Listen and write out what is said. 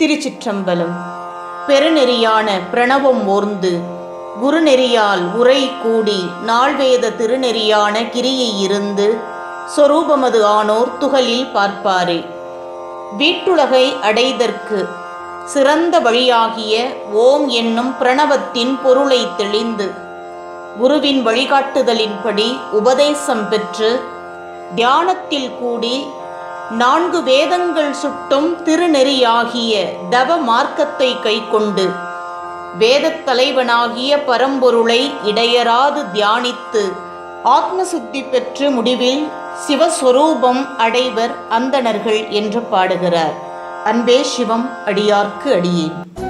திருச்சிற்றம்பலம். பெருநெறியான பிரணவம் ஓர்ந்து குருநெறியால் உரை கூடி நாள்வேத திருநெறியான கிரியை இருந்து சொரூபமது ஆனோர் துகளில் பார்ப்பாரே. வீட்டுலகை அடைதற்கு சிறந்த வழியாகிய ஓம் என்னும் பிரணவத்தின் பொருளை தெளிந்து குருவின் வழிகாட்டுதலின்படி உபதேசம் பெற்று தியானத்தில் கூடி நான்கு வேதங்கள் சுட்டும் திருநெறியாகிய தவ மார்க்கத்தை கைக்கொண்டு வேதத் தலைவனாகிய பரம்பொருளை இடையராது தியானித்து ஆத்மசுத்தி பெற்று முடிவில் சிவஸ்வரூபம் அடைவர் அந்தணர்கள் என்று பாடுகிறார். அன்பே சிவம் அடியார்க்கு அடியேன்.